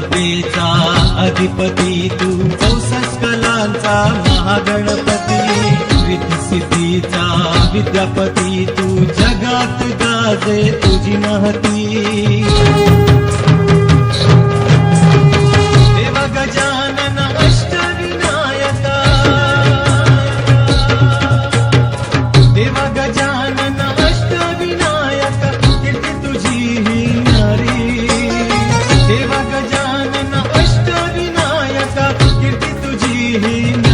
चौथा अधिपती तू. चौसष्ट कलांचा महागणपती. रिद्धी विद्यापती तू. जगात गाजे तुझी महती. ही